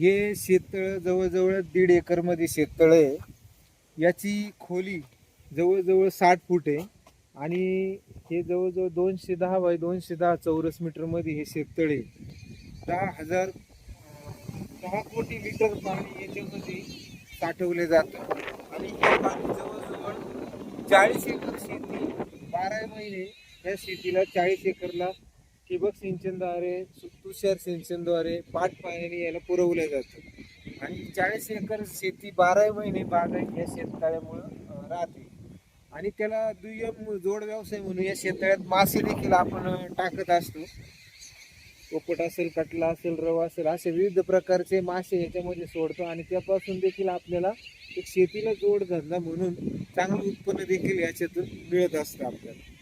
हे शेततळ जवळजवळ दीड एकरमध्ये शेततळ आहे. याची खोली जवळजवळ साठ फूट आहे. आणि हे जवळजवळ दोनशे दहा बाय दोनशे दहा चौरस मीटरमध्ये हे शेततळ आहे. दहा हजार दहा कोटी लिटर पाणी याच्यामध्ये साठवले जातं. आणि हे पाणी जवळजवळ चाळीस एकर शेती बारा महिने या शेतीला चाळीस एकरला ठिबक सिंचनद्वारे सु- तुषार सिंचनद्वारे पाठ पाण्याने याला पुरवलं जातं. आणि चाळीस एकर शेती बारा महिने बागायत या शेततळ्यामुळं राहते. आणि त्याला दुय्यम जोड व्यवसाय म्हणून या शेततळ्यात मासे देखील आपण टाकत असतो. पोपट असेल कटला असेल रवा असेल असे विविध प्रकारचे मासे ह्याच्यामध्ये सोडतो आणि त्यापासून देखील आपल्याला एक शेतीला जोडधंदा म्हणून चांगलं उत्पन्न देखील याच्यातून मिळत असतं आपल्याला.